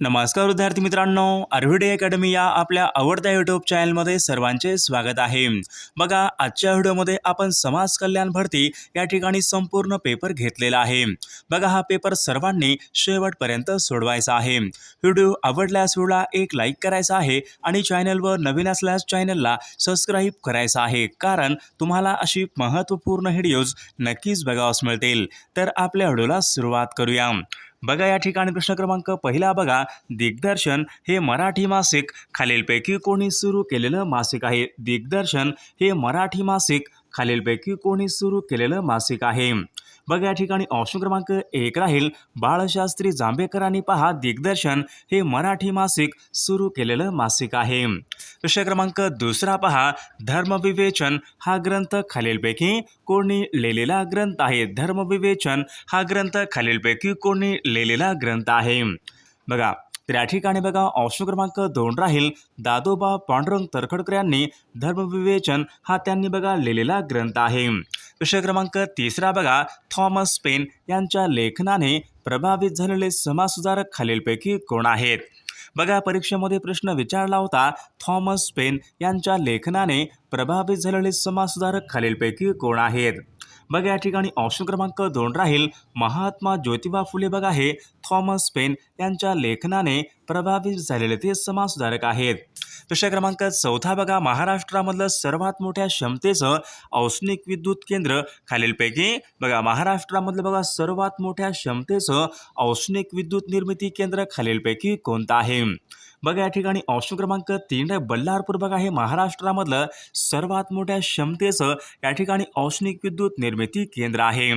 नमस्कार विद्यार्थी मित्रांनो आर्विडे अकॅडमी या आपल्या आवडत्या यूट्यूब चॅनलमध्ये सर्वांचे स्वागत आहे. बघा आजच्या व्हिडिओमध्ये आपण समाज कल्याण भरती या ठिकाणी संपूर्ण पेपर घेतलेला आहे. बघा हा पेपर सर्वांनी शेवटपर्यंत सोडवायचा आहे. व्हिडिओ आवडल्यास व्हिडिओला एक लाईक करायचा आहे आणि चॅनलवर नवीन असल्यास चॅनलला सबस्क्राईब करायचा आहे. कारण तुम्हाला अशी महत्त्वपूर्ण व्हिडिओज नक्कीच बघावस मिळतील. तर आपल्या व्हिडिओला सुरुवात करूया. बघा या ठिकाणी प्रश्न क्रमांक पहिला बघा. दिग्दर्शन हे मराठी मासिक. खालीलपैकी कोणी सुरू केलेलं मासिक आहे. दिग्दर्शन हे मराठी मासिक. खालीलपैकी कोणी सुरू केलेलं मासिक आहे. बघा या ठिकाणी ऑप्शन क्रमांक एक राहील. बाळशास्त्री जांभेकरांनी पहा दिग्दर्शन. हे मराठी मासिक सुरू केलेलं मासिक आहे. विषय क्रमांक दुसरा पहा. धर्मविवेचन हा ग्रंथ खालीलपैकी कोणी लिहिलेला ग्रंथ आहे. धर्मविवेचन हा ग्रंथ खालीलपैकी कोणी लिहिलेला ग्रंथ आहे. बघा तर या ठिकाणी बघा ऑप्शन क्रमांक दोन राहील. दादोबा पांडुरंग तरखडकर यांनी धर्मविवेचन हा त्यांनी बघा लिहिलेला ग्रंथ आहे. विषय क्रमांक तिसरा बघा थॉमस पेन यांच्या लेखनाने प्रभावित झालेले समाजसुधारक खालीलपैकी कोण आहेत? बघा परीक्षेमध्ये प्रश्न विचारला होता थॉमस पेन यांच्या लेखनाने प्रभावित झालेले समाजसुधारक खालीलपैकी कोण आहेत? बघा या ठिकाणी ऑप्शन क्रमांक दोन राहील. महात्मा ज्योतिबा फुले बघा हे थॉमस पेन यांच्या लेखनाने प्रभावित झालेले ते समाजसुधारक आहेत. विषय क्रमांक चौथा बघा. महाराष्ट्रामधलं सर्वात मोठ्या क्षमतेचं औष्णिक विद्युत केंद्र खालीलपैकी बघा. महाराष्ट्रामधलं बघा सर्वात मोठ्या क्षमतेचं औष्णिक विद्युत निर्मिती केंद्र खालीलपैकी कोणतं आहे? बघा या ठिकाणी ऑप्शन क्रमांक तीन बल्लारपूर बघा हे महाराष्ट्रामधलं सर्वात मोठ्या क्षमतेचं या ठिकाणी औष्णिक विद्युत निर्मिती केंद्र आहे.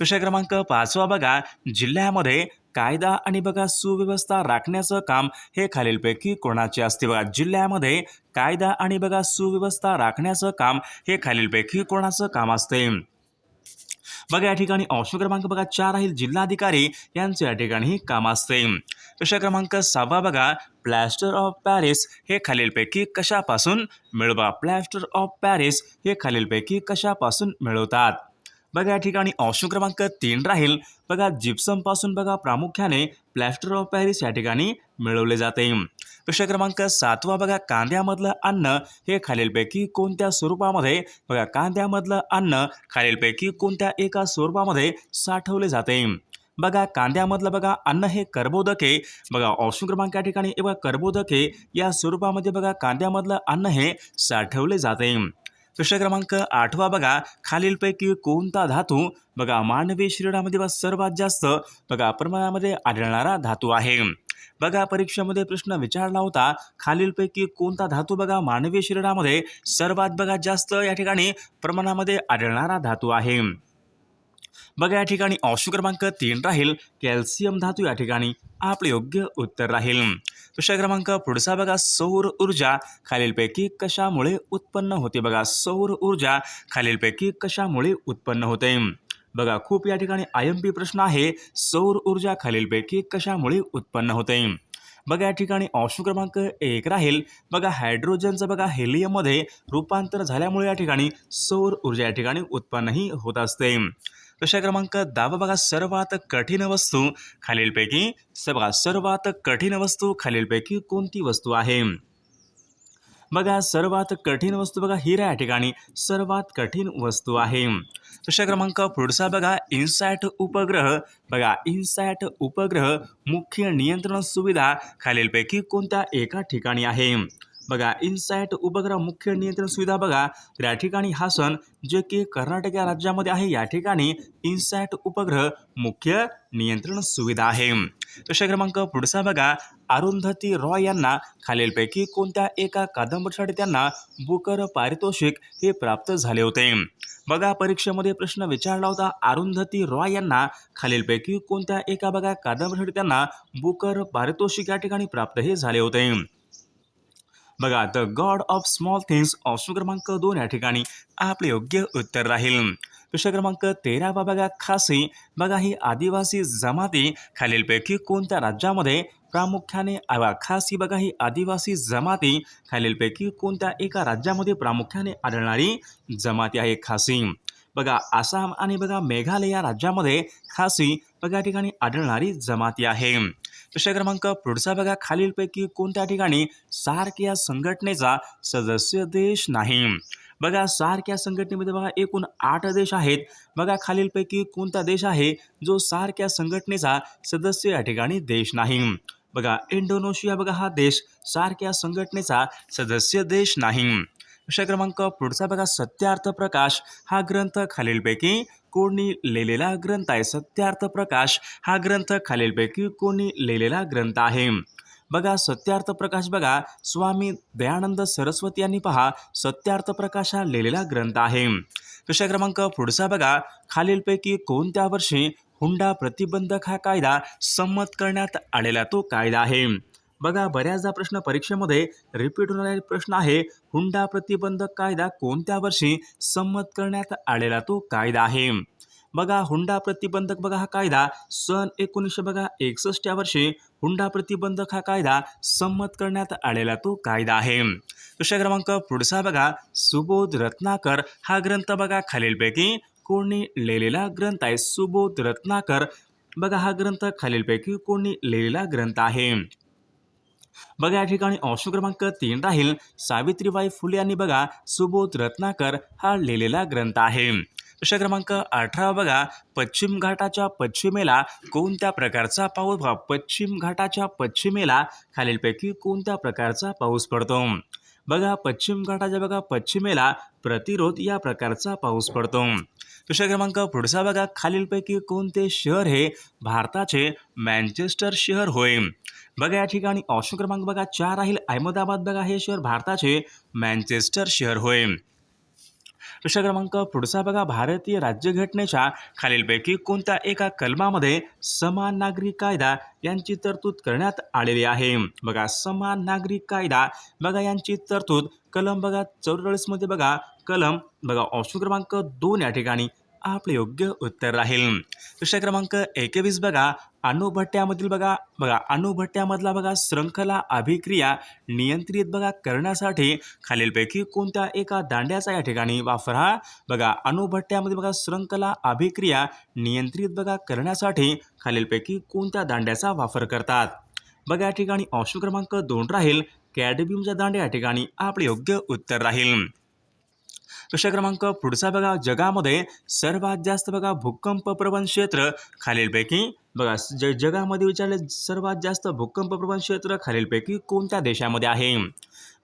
विषय क्रमांक पाचवा बघा. जिल्ह्यामध्ये कायदा आणि बघा सुव्यवस्था राखण्याचं काम हे खालीलपैकी कोणाचे असते बघा? जिल्ह्यामध्ये कायदा आणि बघा सुव्यवस्था राखण्याचं काम हे खालीलपैकी कोणाचं काम असते? बघा या ठिकाणी ऑप्शन क्रमांक बघा चार राहील जिल्हाधिकारी यांचं या ठिकाणी काम असते. प्रश्न क्रमांक सहावा बघा. प्लॅस्टर ऑफ पॅरिस हे खालीलपैकी कशापासून मिळवा? प्लॅस्टर ऑफ पॅरिस हे खालीलपैकी कशापासून मिळवतात? बघा या ठिकाणी ऑप्शन क्रमांक तीन राहील. बघा जिप्समपासून बघा प्रामुख्याने प्लॅस्टर ऑफ पॅरिस या ठिकाणी मिळवले जाते. प्रश्न क्रमांक सातवा बघा कांद्यामधलं अन्न हे खालीलपैकी कोणत्या स्वरूपामध्ये बघा कांद्यामधलं अन्न खालीलपैकी कोणत्या एका स्वरूपामध्ये साठवले जाते? बघा कांद्यामधलं बघा अन्न हे कर्बोदके. बघा ऑप्शन क्रमांक या ठिकाणी बघा कर्बोदके या स्वरूपामध्ये बघा कांद्यामधलं अन्न हे साठवले जाते. प्रश्न क्रमांक आठवा बघा. खालीलपैकी कोणता धातू बघा मानवी शरीरामध्ये सर्वात जास्त बघा प्रमाणामध्ये आढळणारा धातू आहे. बघा परीक्षेमध्ये प्रश्न विचारला होता खालीलपैकी कोणता धातू बघा मानवी शरीरामध्ये सर्वात बघा जास्त या ठिकाणी प्रमाणामध्ये आढळणारा धातू आहे. बघा या ठिकाणी ऑप्शन क्रमांक तीन राहील. कॅल्शियम धातू या ठिकाणी आपले योग्य उत्तर राहील. प्रश्न क्रमांक पुढचा बघा सौर ऊर्जा. खालीलपैकी कशामुळे उत्पन्न होते बघा? सौर ऊर्जा खालीलपैकी कशामुळे उत्पन्न होते? बघा खूप या ठिकाणी आय एम पी प्रश्न आहे. सौर ऊर्जा खालीलपैकी कशामुळे उत्पन्न होते? बघा या ठिकाणी ऑप्शन क्रमांक एक राहील. बघा हायड्रोजनचं बघा हेलियममध्ये रूपांतर झाल्यामुळे या ठिकाणी सौर ऊर्जा या ठिकाणी उत्पन्नही होत असते. कशा क्रमांक दहावा बघा सर्वात कठीण वस्तू खालीलपैकी. बघा सर्वात कठीण वस्तू खालीलपैकी कोणती वस्तू आहे? बघा सर्वात कठीण वस्तू बघा हिरा या ठिकाणी सर्वात कठीण वस्तू आहे. प्रश्न क्रमांक पुढचा बघा इन्सॅट उपग्रह. बघा इन्सॅट उपग्रह मुख्य नियंत्रण सुविधा खालीलपैकी कोणत्या एका ठिकाणी आहे? बघा इन्सॅट उपग्रह मुख्य नियंत्रण सुविधा बघा. तर या ठिकाणी हा सण जे की कर्नाटक या राज्यामध्ये आहे या ठिकाणी इन्सॅट उपग्रह मुख्य नियंत्रण सुविधा आहे. प्रश्न क्रमांक पुढचा बघा. अरुंधती रॉय यांना खालीलपैकी कोणत्या एका कादंबरीसाठी त्यांना बुकर पारितोषिक हे प्राप्त झाले होते? बघा परीक्षेमध्ये प्रश्न विचारला होता. अरुंधती रॉय यांना खालीलपैकी कोणत्या एका बघा कादंबरीसाठी त्यांना बुकर पारितोषिक या ठिकाणी प्राप्त हे झाले होते? बघा the god of small things option क्रमांक दोन या ठिकाणी आपले योग्य उत्तर राहील. प्रश्न क्रमांक तेरावा बघा खासी. बघा ही आदिवासी जमाती खालीलपैकी कोणत्या राज्यामध्ये प्रामुख्याने आवा? खासी बघा ही आदिवासी जमाती खालीलपैकी कोणत्या एका राज्यामध्ये प्रामुख्याने आढळणारी जमाती आहे खासी? बघा आसाम आणि बघा मेघालय या राज्यामध्ये खासी बघा ठिकाणी आढळणारी जमाती आहे. प्रश्न क्रमांक पुढचा बघा. खालीलपैकी कोणत्या ठिकाणी सार्क या संघटनेचा सदस्य देश नाही? बघा सार्क या संघटनेमध्ये बघा एकूण आठ देश आहेत. बघा खालीलपैकी कोणता देश आहे जो सार्क या संघटनेचा सदस्य या ठिकाणी देश नाही? बघा इंडोनेशिया बघा हा देश सार्क या संघटनेचा सदस्य देश नाही. विषय क्रमांक पुढचा बघा. सत्यार्थ प्रकाश हा ग्रंथ खालीलपैकी कोणी लिहिलेला ग्रंथ आहे. सत्यार्थ प्रकाश हा ग्रंथ खालीलपैकी कोणी लिहिलेला ग्रंथ आहे. बघा सत्यार्थ प्रकाश बघा. स्वामी दयानंद सरस्वती यांनी पहा सत्यार्थ प्रकाश हा लिहिलेला ग्रंथ आहे. विषय क्रमांक पुढचा बघा. खालीलपैकी कोणत्या वर्षी हुंडा प्रतिबंधक हा कायदा संमत करण्यात आलेला तो कायदा आहे? बघा बऱ्याचदा प्रश्न परीक्षेमध्ये रिपीट होणारा प्रश्न आहे हुंडा प्रतिबंधक कायदा कोणत्या वर्षी संमत करण्यात आलेला तो कायदा आहे? बघा हुंडा प्रतिबंधक बघा हा कायदा सन एकोणीसशे बघा एकसष्ट या वर्षी हुंडा प्रतिबंधक हा कायदा संमत करण्यात आलेला तो कायदा आहे. दुसऱ्या क्रमांक पुढचा बघा सुबोध रत्नाकर हा ग्रंथ बघा खालीलपैकी कोणी लिहिलेला ग्रंथ आहे. सुबोध रत्नाकर बघा हा ग्रंथ खालीलपैकी कोणी लिहिलेला ग्रंथ आहे. बघा या ठिकाणी ऑप्शन क्रमांक तीन राहील. सावित्रीबाई फुले यांनी बघा सुबोध रत्नाकर हा लिहिलेला ग्रंथ आहे. प्रश्न क्रमांक अठरा बघा. पश्चिम घाटाच्या पश्चिमेला कोणत्या प्रकारचा पाऊस पश्चिम घाटाच्या पश्चिमेला खालीलपैकी कोणत्या प्रकारचा पाऊस पडतो? बघा पश्चिम घाटाच्या बघा पश्चिमेला प्रतिरोध या प्रकारचा पाऊस पडतो. दुसऱ्या क्रमांक पुढचा बघा. खालीलपैकी कोणते शहर हे भारताचे मँचेस्टर शहर होय? बघा या ठिकाणी ऑप्शन क्रमांक बघा. चार राहील अहमदाबाद. बघा हे शहर भारताचे मँचेस्टर शहर होय. प्रश्न क्रमांक पुढचा बघा. भारतीय राज्यघटनेच्या खालीलपैकी कोणत्या एका कलमामध्ये समान नागरिक कायदा यांची तरतूद करण्यात आलेली आहे? बघा समान नागरिक कायदा बघा यांची तरतूद. कलम बघा चौवेचाळीसमध्ये बघा. कलम बघा ऑप्शन क्रमांक दोन या ठिकाणी. आपलं योग्य उत्तर राहील. विषय क्रमांक एकवीस बघा. अणुभट्ट्यामधील बघा. बघा अणुभट्ट्यामधला बघा श्रृंखला अभिक्रिया नियंत्रित बघा करण्यासाठी खालीलपैकी कोणत्या एका दांड्याचा या ठिकाणी वापर हा? बघा अणुभट्ट्यामध्ये बघा श्रृंखला अभिक्रिया नियंत्रित बघा करण्यासाठी खालीलपैकी कोणत्या दांड्याचा वापर करतात? बघा या ठिकाणी ऑप्शन क्रमांक दोन राहील. कॅडबियमच्या दांड्या या ठिकाणी आपले योग्य उत्तर राहील. विषय क्रमांक पुढचा बघा. जगामध्ये सर्वात जास्त बघा भूकंप प्रवण क्षेत्र खालीलपैकी बघा. ज जगामध्ये विचारले सर्वात जास्त भूकंप प्रवण क्षेत्र खालीलपैकी कोणत्या देशामध्ये आहे?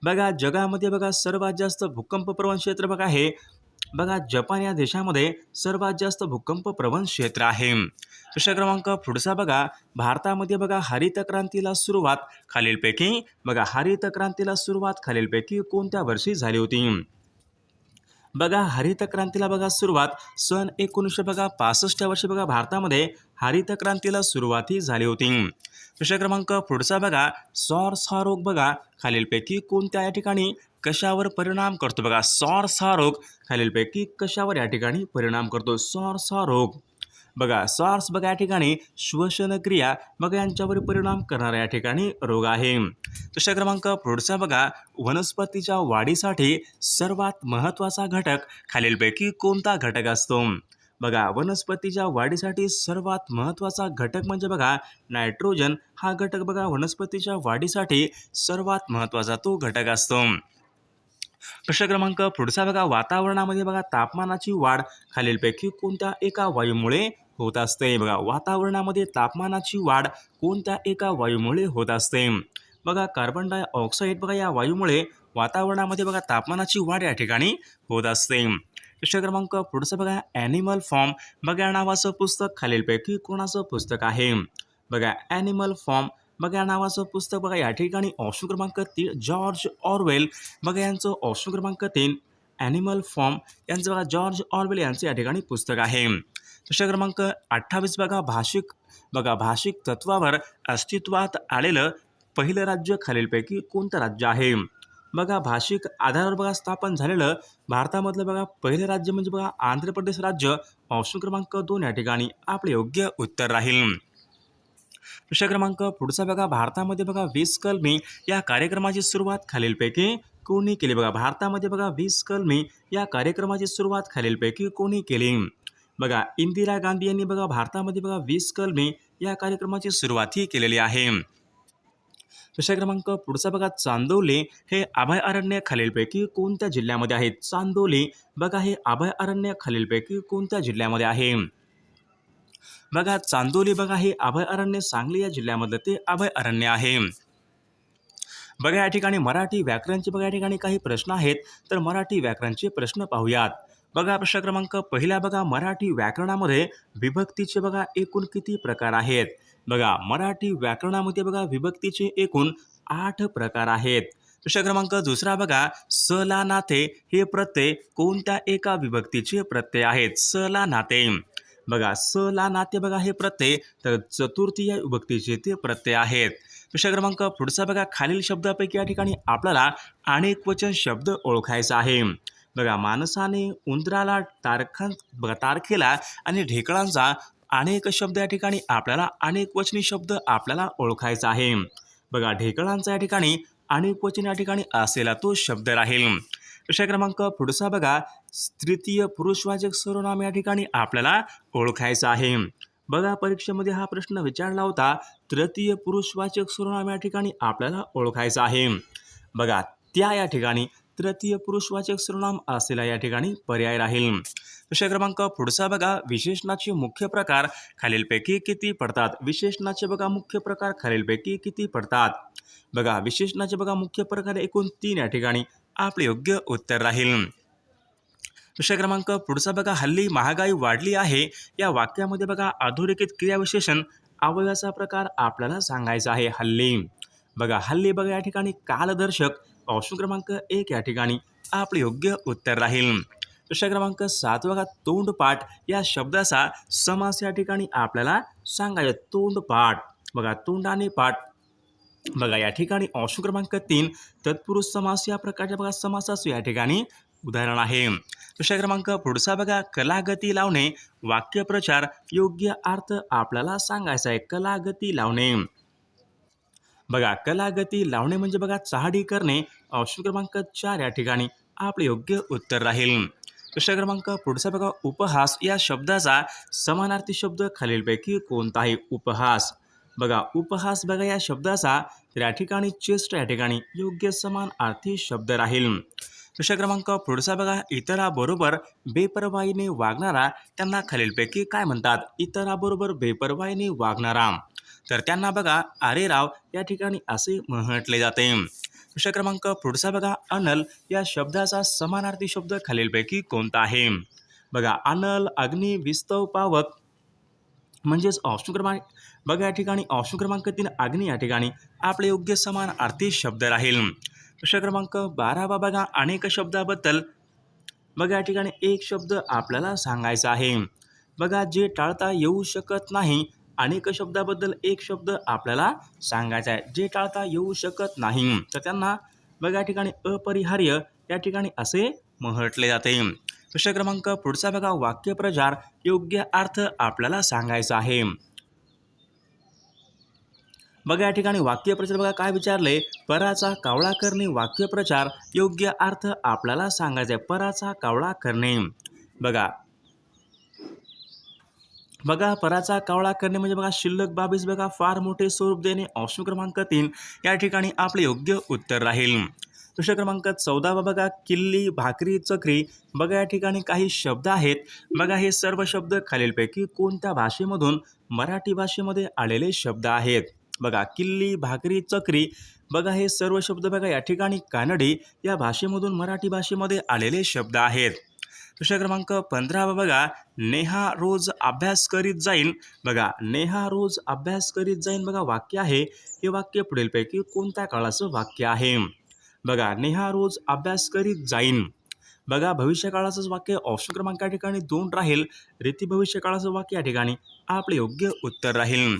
बघा जगामध्ये बघा सर्वात जास्त भूकंप प्रवण क्षेत्र बघा हे. बघा जपान या देशामध्ये सर्वात जास्त भूकंप प्रवण क्षेत्र आहे. प्रश्न क्रमांक पुढचा बघा. भारतामध्ये बघा हरित क्रांतीला सुरुवात खालीलपैकी बघा. हरित क्रांतीला सुरुवात खालीलपैकी कोणत्या वर्षी झाली होती? बघा हरित क्रांतीला बघा सुरुवात. सन एकोणीसशे बघा पासष्ट वर्षी बघा भारतामध्ये हरित क्रांतीला सुरुवात झाली होती. प्रश्न क्रमांक पुढचा बघा सॉर्स हा रोग बघा खालीलपैकी कोणत्या या ठिकाणी कशावर परिणाम करतो? बघा सॉर्स हा रोग खालीलपैकी कशावर या ठिकाणी परिणाम करतो? सॉर्स हा रोग बघा सॉर्स बघा या ठिकाणी श्वसनक्रिया बघा यांच्यावर परिणाम करणारा या ठिकाणी रोग आहे. दुसरा क्रमांक पुढचा बघा वनस्पतीच्या वाढीसाठी सर्वात महत्त्वाचा घटक खालीलपैकी कोणता घटक असतो? बघा वनस्पतीच्या वाढीसाठी सर्वात महत्त्वाचा घटक म्हणजे बघा नायट्रोजन. हा घटक बघा वनस्पतीच्या वाढीसाठी सर्वात महत्त्वाचा तो घटक असतो. प्रश्न क्रमांक पुढचा बघा वातावरणामध्ये बघा तापमानाची वाढ खालीलपैकी कोणत्या एका वायूमुळे होत असते. बघा वातावरणामध्ये तापमानाची वाढ कोणत्या एका वायूमुळे होत असते? बघा कार्बन डायऑक्साईड बघा या वायूमुळे वातावरणामध्ये बघा तापमानाची वाढ या ठिकाणी होत असते. प्रश्न क्रमांक पुढचं बघा ॲनिमल फॉर्म बघा या नावाचं पुस्तक खालीलपैकी कोणाचं पुस्तक आहे? बघा ॲनिमल फॉर्म बघा या नावाचं पुस्तक बघा या ठिकाणी ऑप्शन क्रमांक तीन जॉर्ज ऑरवेल बघा यांचं ऑप्शन क्रमांक तीन ॲनिमल फॉर्म यांचं बघा जॉर्ज ऑरवेल यांचं या ठिकाणी पुस्तक आहे. प्रश्न क्रमांक अठ्ठावीस बघा भाषिक बघा भाषिक तत्वावर अस्तित्वात आलेलं पहिलं राज्य खालीलपैकी कोणतं राज्य आहे? बघा भाषिक आधारावर बघा स्थापन झालेलं भारतामधलं बघा पहिलं राज्य म्हणजे बघा आंध्र प्रदेश राज्य. ऑप्शन क्रमांक दोन या ठिकाणी आपले योग्य उत्तर राहील. विषय क्रमांक पुढचा बघा भारतामध्ये बघा वीस कलमी या कार्यक्रमाची सुरुवात खालीलपैकी कोणी केली? बघा भारतामध्ये बघा वीस कलमी या कार्यक्रमाची सुरुवात खालीलपैकी कोणी केली? बघा इंदिरा गांधी यांनी बघा भारतामध्ये बघा वीस कलमे या कार्यक्रमाची सुरुवात ही केलेली आहे. प्रश्न क्रमांक? पुढचा बघा चांदोली हे अभयारण्य खालीलपैकी कोणत्या जिल्ह्यामध्ये आहे? चांदोली बघा हे अभयारण्य खालीलपैकी कोणत्या जिल्ह्यामध्ये आहे? बघा चांदोली बघा हे अभयारण्य सांगली या जिल्ह्यामधलं ते अभयारण्य आहे. बघा या ठिकाणी मराठी व्याकरणचे बघा या ठिकाणी काही प्रश्न आहेत तर मराठी व्याकरणचे प्रश्न पाहूयात. बघा प्रश्न क्रमांक पहिला बघा मराठी व्याकरणामध्ये विभक्तीचे बघा एकूण किती प्रकार आहेत? बघा मराठी व्याकरणामध्ये बघा विभक्तीचे एकूण आठ प्रकार आहेत. प्रश्न क्रमांक दुसरा बघा स ला नाते हे प्रत्यय कोणत्या एका विभक्तीचे प्रत्यय आहेत? स ला नाते बघा स ला नाते बघा हे प्रत्यय तर चतुर्थीय विभक्तीचे ते प्रत्यय आहेत. प्रश्न क्रमांक पुढचा बघा खालील शब्दापैकी या ठिकाणी आपल्याला अनेक वचन शब्द ओळखायचा आहे. बघा माणसाने उंदराला तारखां बघा तारखेला आणि ढेकळांचा अनेक शब्द या ठिकाणी आपल्याला अनेक वचनी शब्द आपल्याला ओळखायचा आहे. बघा ढेकळांचा या ठिकाणी अनेक वचन या ठिकाणी असलेला तो शब्द राहील. विषय क्रमांक पुढचा बघा तृतीय पुरुषवाचक सर्वनाम या ठिकाणी आपल्याला ओळखायचं आहे. बघा परीक्षेमध्ये हा प्रश्न विचारला होता तृतीय पुरुषवाचक सर्वनाम या ठिकाणी आपल्याला ओळखायचं आहे. बघा त्या या ठिकाणी तृतीय पुरुषवाचक सर्वनाम असलेला या ठिकाणी पर्याय राहील. विषय क्रमांक पुढचा बघा. विशेषणाचे मुख्य प्रकार खालीलपैकी किती पडतात? विशेषणाचे बघा मुख्य प्रकार खालीलपैकी किती पडतात? बघा विशेषणाचे बघा मुख्य प्रकार एकूण तीन या ठिकाणी. आपले योग्य उत्तर राहील. विषय क्रमांक पुढचा बघा. हल्ली महागाई वाढली आहे. या वाक्यामध्ये बघा अधोरेखित क्रियाविशेषण अवयवाचा प्रकार आपल्याला सांगायचा आहे. हल्ली. बघा हल्ली बघा या ठिकाणी कालदर्शक ऑप्शन क्रमांक एक या ठिकाणी. आपले योग्य उत्तर राहील. प्रश्न क्रमांक सात बघा तोंडपाठ या शब्दाचा समास या ठिकाणी आपल्याला सांगायचा. तोंडपाठ बघा तोंड आणि पाठ. बघा या ठिकाणी ऑप्शन क्रमांक तीन तत्पुरुष समास या प्रकारच्या बघा समासाचं या ठिकाणी. उदाहरण आहे. प्रश्न क्रमांक पुढचा बघा कलागती लावणे. वाक्यप्रचार योग्य अर्थ आपल्याला सांगायचा आहे. कलागती लावणे. बघा कलागती लावणे म्हणजे बघा चहाडी करणे ऑप्शन क्रमांक चार या ठिकाणी आपले योग्य उत्तर राहील. प्रश्न क्रमांक पुढचा बघा उपहास. या शब्दाचा समानार्थी शब्द खालीलपैकी कोणता आहे उपहास? बघा उपहास बघा या शब्दाचा तर या ठिकाणी चेस्ट या ठिकाणी योग्य समान अर्थी शब्द राहील. प्रश्न क्रमांक पुढचा बघा इतराबरोबर बेपरवाईने वागणारा त्यांना खालीलपैकी काय म्हणतात? इतराबरोबर बेपरवाईने वागणारा. तर त्यांना बघा आरे राव या ठिकाणी असे म्हटले जाते. प्रश्न क्रमांक पुढचा बघा अनल या शब्दाचा समानार्थी शब्द खालीलपैकी कोणता आहे? बघा अनल अग्नी विस्तव पावक. म्हणजेच ऑप्शन क्रमांक बघा या ठिकाणी ऑप्शन क्रमांक तीन अग्नी या ठिकाणी आपले योग्य समान अर्थी शब्द राहील. प्रश्न क्रमांक बारावा बघा अनेक शब्दाबद्दल. बघा या ठिकाणी एक शब्द आपल्याला सांगायचा आहे. बघा जे टाळता येऊ शकत नाही अनेक शब्दाबद्दल एक शब्द आपल्याला सांगायचा आहे. जे टाळता येऊ शकत नाही. तर त्यांना बघा या ठिकाणी अपरिहार्य या ठिकाणी असे म्हटले जाते. प्रश्न क्रमांक पुढचा बघा. वाक्यप्रचार योग्य अर्थ आपल्याला सांगायचा आहे. बघा या ठिकाणी वाक्यप्रचार बघा काय विचारले? पराचा कावळा करणे वाक्यप्रचार योग्य अर्थ आपल्याला सांगायचा आहे. पराचा कावळा करणे. बघा बघा पराचा कावळा करणे म्हणजे बघा शिल्लक बाबीस बघा फार मोठे स्वरूप देणे ऑप्शन क्रमांक तीन. या ठिकाणी आपले योग्य उत्तर राहील. दुसऱ्या क्रमांक चौदावा बघा किल्ली भाकरी चक्री. बघा या ठिकाणी काही शब्द आहेत. बघा हे सर्व शब्द खालीलपैकी कोणत्या भाषेमधून मराठी भाषेमध्ये आलेले शब्द आहेत? बघा किल्ली भाकरी चक्री. बघा हे सर्व शब्द बघा या ठिकाणी कानडी या भाषेमधून मराठी भाषेमध्ये आलेले शब्द आहेत. दुसरा क्रमांक पंधरावा बघा नेहा रोज अभ्यास करीत जाईन. बघा नेहा रोज अभ्यास करीत जाईन बघा वाक्य आहे. हे वाक्य पुढीलपैकी कोणत्या काळाचं वाक्य आहे? बघा नेहा रोज अभ्यास करीत जाईन. बघा भविष्यकाळाचंच वाक्य ऑप्शन क्रमांक या ठिकाणी दोन राहील. रीती भविष्यकाळाचं वाक्य या ठिकाणी आपले योग्य उत्तर राहील.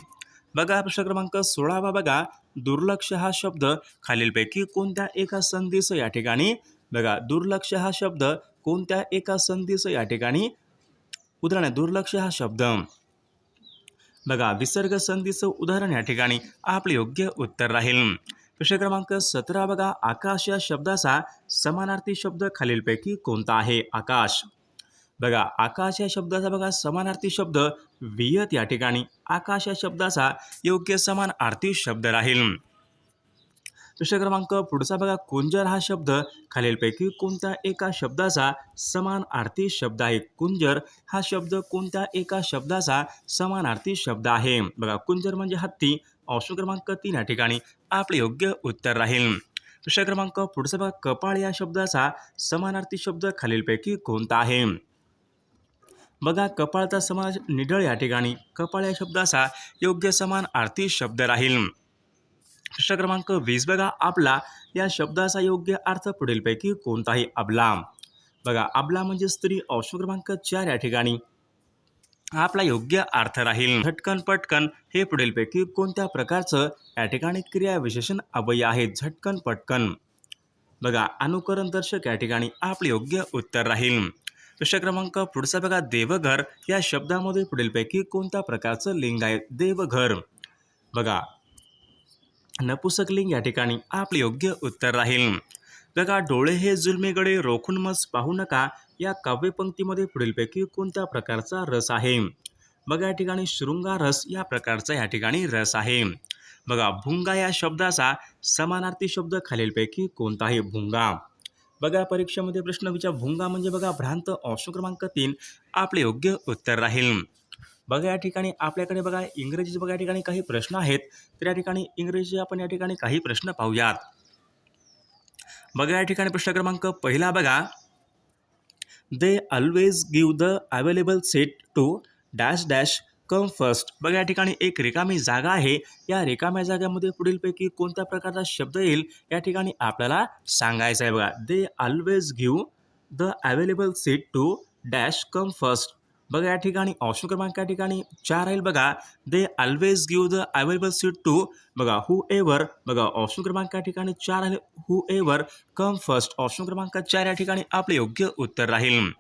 बघा प्रश्न क्रमांक सोळावा बघा दुर्लक्ष हा शब्द खालीलपैकी कोणत्या एका संधीचं या ठिकाणी? बघा दुर्लक्ष हा शब्द कोणत्या एका संधीचं या ठिकाणी? उदाहरण आहे दुर्लक्ष हा शब्द. बघा विसर्ग संधीचं उदाहरण या ठिकाणी. आपले योग्य उत्तर राहील. प्रश्न क्रमांक सतरा बघा. आकाश या शब्दाचा समानार्थी शब्द खालीलपैकी कोणता आहे? आकाश. बघा आकाश या शब्दाचा बघा समानार्थी शब्द. वियत या ठिकाणी. आकाश या शब्दाचा योग्य समानार्थी शब्द राहील. प्रश्न क्रमांक पुढचा बघा. कुंजर हा शब्द खालीलपैकी कोणत्या एका शब्दाचा समानार्थी शब्द आहे? कुंजर हा शब्द कोणत्या एका शब्दाचा समानार्थी शब्द आहे? बघा कुंजर म्हणजे हत्ती. ऑप्शन क्रमांक तीन या ठिकाणी. आपले योग्य उत्तर राहील. प्रश्न क्रमांक पुढचा बघा. कपाळ या शब्दाचा समानार्थी शब्द खालीलपैकी कोणता आहे? बघा कपाळचा समाज निढळ या ठिकाणी. कपाळ या शब्दाचा योग्य समान आर्थी शब्द राहील. प्रश्न क्रमांक वीस बघा. आपला या शब्दाचा योग्य अर्थ पुढीलपैकी कोणताही अबला. बघा अबला म्हणजे स्त्री. ऑप्शन क्रमांक चार या ठिकाणी. आपला योग्य अर्थ राहील. झटकन पटकन हे पुढीलपैकी कोणत्या प्रकारचं या ठिकाणी क्रियाविशेषण अवयय आहे? झटकन पटकन. बघा अनुकरण दर्शक या ठिकाणी आपले योग्य उत्तर राहील. प्रश्न क्रमांक पुढचा बघा. देवघर या शब्दामध्ये पुढीलपैकी कोणत्या प्रकारचं लिंग आहे? देवघर. बघा नपुसकलिंग या ठिकाणी आपले योग्य उत्तर राहील. बघा डोळे हे जुलमेकडे रोखून मस पाहू नका. या काव्यपंक्तीमध्ये पुढीलपैकी कोणत्या प्रकारचा रस आहे? बघा या ठिकाणी शृंगार रस या प्रकारचा या ठिकाणी रस आहे. बघा भुंगा या शब्दाचा समानार्थी शब्द खालीलपैकी कोणता आहे भुंगा. बघा परीक्षेमध्ये प्रश्न विचार. भुंगा म्हणजे बघा भ्रांत ऑप्शन क्रमांक तीन. आपले योग्य उत्तर राहील. बघा या ठिकाणी आपल्याकडे बघा इंग्रजीचे बघा या ठिकाणी काही प्रश्न आहेत. तर या ठिकाणी इंग्रजी आपण या ठिकाणी काही प्रश्न पाहूयात. बघा या ठिकाणी प्रश्न क्रमांक पहिला बघा. They always give the available set to dash dash come first बघा या ठिकाणी एक रिकामी जागा आहे. या रिकाम्या जाग्यामध्ये पुढीलपैकी कोणत्या प्रकारचा शब्द येईल या ठिकाणी आपल्याला सांगायचं आहे बघा. They always give the available seat to dash come first बघा या ठिकाणी ऑप्शन क्रमांक या ठिकाणी चार राहील बघा they always give the available seat to बघा हू एव्हर बघा ऑप्शन क्रमांक या ठिकाणी चार राहील whoever come first option क्रमांक चार या ठिकाणी आपले योग्य उत्तर राहील.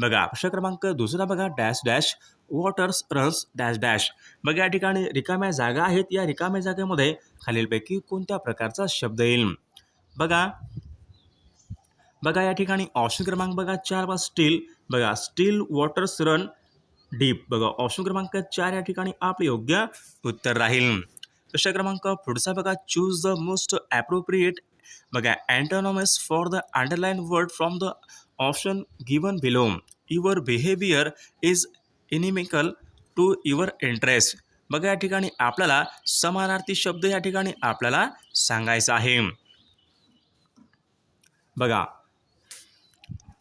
बघा प्रश्न क्रमांक दुसरा बघा dash dash waters runs dash dash बघा या ठिकाणी रिकाम्या जागा आहेत. या रिकाम्या जागेमध्ये खालीलपैकी कोणत्या प्रकारचा शब्द येईल? बघा बघा या ठिकाणी ऑप्शन क्रमांक बघा चार बघा स्टील बघा स्टील वॉटर्स रन डीप बघा ऑप्शन क्रमांक चार या ठिकाणी आपले योग्य उत्तर राहील. प्रश्न क्रमांक पुढचा बघा चूज द मोस्ट ॲप्रोप्रिएट बघा antonymous for the underline word from the option given below your behaviour is inimical to your interest बघा या ठिकाणी आपल्याला समानार्थी शब्द या ठिकाणी आपल्याला सांगायचा आहे. बघा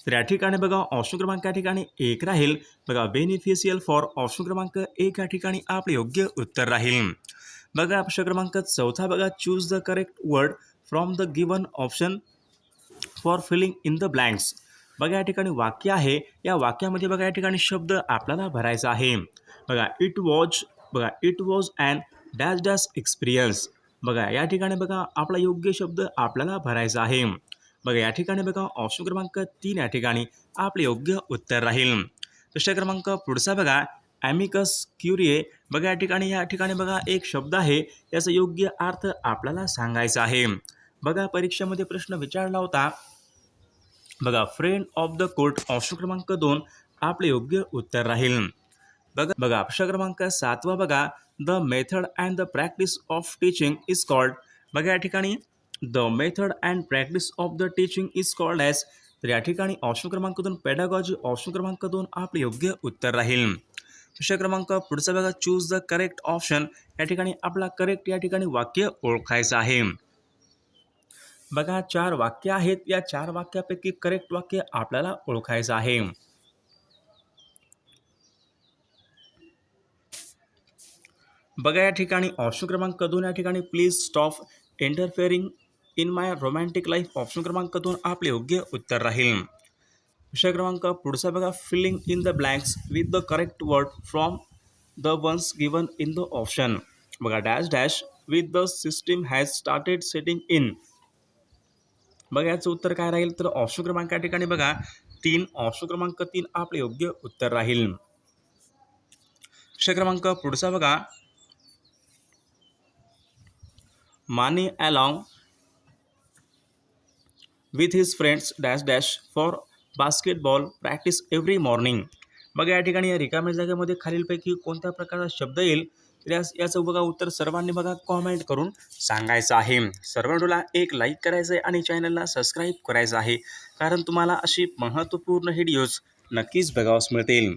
तर या ठिकाणी बघा ऑप्शन क्रमांक या ठिकाणी एक राहील. बघा बेनिफिशियल फॉर ऑप्शन क्रमांक एक या ठिकाणी आपले योग्य उत्तर राहील. बघा ऑप्शन क्रमांक चौथा बघा choose the correct word from the given option for filling in the blanks बघा या ठिकाणी वाक्य आहे. या वाक्यामध्ये बघा या ठिकाणी शब्द आपल्याला भरायचा आहे. बघा इट वॉज बघा it was and dash dash experience बघा या ठिकाणी बघा आपला योग्य शब्द आपल्याला भरायचा आहे. बघा या ठिकाणी बघा ऑप्शन क्रमांक तीन या ठिकाणी आपले योग्य उत्तर राहील. प्रश्न क्रमांक पुढचा बघा ॲमिकस क्युरिये बघा या ठिकाणी या ठिकाणी बघा एक शब्द आहे याचा योग्य अर्थ आपल्याला सांगायचा आहे. बघा परीक्षेमध्ये प्रश्न विचारला होता. बघा friend of the court option क्रमांक दोन आपले योग्य उत्तर राहील. बघा बघा प्रश्न क्रमांक सातवा बघा the method and the practice of teaching is called बघा या ठिकाणी the method and practice of the teaching is called as तर या ठिकाणी ऑप्शन क्रमांक दोन पेडागॉजी ऑप्शन क्रमांक दोन आपले योग्य उत्तर राहील. विषय क्रमांक पुढचा बघा चूज द करेक्ट ऑप्शन या ठिकाणी आपला करेक्ट या ठिकाणी वाक्य ओळखायचं आहे. बघा चार वाक्य आहेत. या चार वाक्यापैकी करेक्ट वाक्य आपल्याला ओळखायचं आहे. बघा या ठिकाणी ऑप्शन क्रमांक दोन या ठिकाणी please stop interfering in my romantic life option क्रमांक दोन आपले योग्य उत्तर राहील. विषय क्रमांक पुढचा बघा. Filling in the blanks with the correct word from the ones given in the option बघा dash dash with the system has started setting in बघा याचं उत्तर काय राहील? तर ऑप्शन क्रमांक या ठिकाणी बघा. तीन ऑप्शन क्रमांक तीन आपले योग्य उत्तर राहील. विषय क्रमांक पुढचा बघा. Manny along with his friends dash dash for basketball practice every morning बघा या ठिकाणी या रिकाम्या जागेमध्ये खालीलपैकी कोणत्या प्रकारचा शब्द येईल? तर याचं बघा उत्तर सर्वांनी बघा कॉमेंट करून सांगायचं आहे. सर्वांना एक लाईक करायचं आहे आणि चॅनलला सबस्क्राईब करायचं आहे. कारण तुम्हाला अशी महत्त्वपूर्ण व्हिडिओज नक्कीच बघावास मिळतील.